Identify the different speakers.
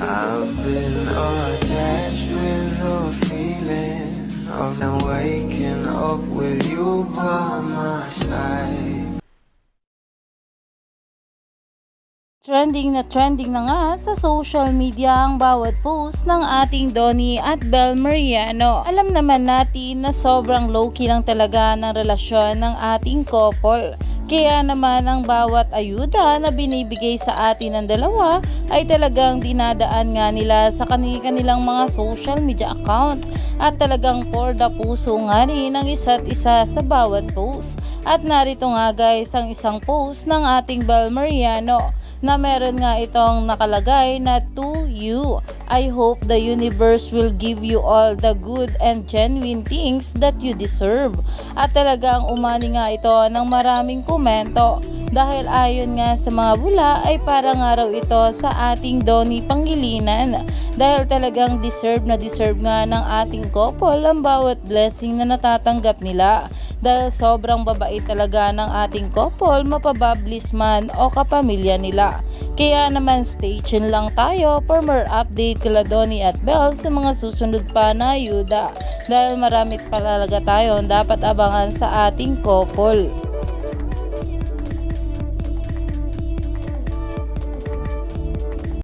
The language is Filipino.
Speaker 1: I've been attached with the feeling of now waking up with you by my side.
Speaker 2: Trending na trending na nga sa social media ang bawat post ng ating Donnie at Bel Mariano. Alam naman natin na sobrang low-key lang talaga ng relasyon ng ating couple. Kaya naman ang bawat ayuda na binibigay sa atin ng dalawa ay talagang dinadaan nga nila sa kanilang mga social media account at talagang for the puso nga rin ang isa't isa sa bawat post. At narito nga guys ang isang post ng ating Bel Mariano na meron nga itong nakalagay na to you. I hope the universe will give you all the good and genuine things that you deserve. At talagang umani nga ito ng maraming komento dahil ayon nga sa mga bula ay parang araw ito sa ating Donnie Pangilinan dahil talagang deserve na deserve nga ng ating couple ang bawat blessing na natatanggap nila dahil sobrang babait talaga ng ating couple mapabablis man o kapamilya nila. Kaya naman stay tuned lang tayo for more update kila Donnie at Belle sa mga susunod pa na ayuda dahil marami pa talaga tayong dapat abangan sa ating couple.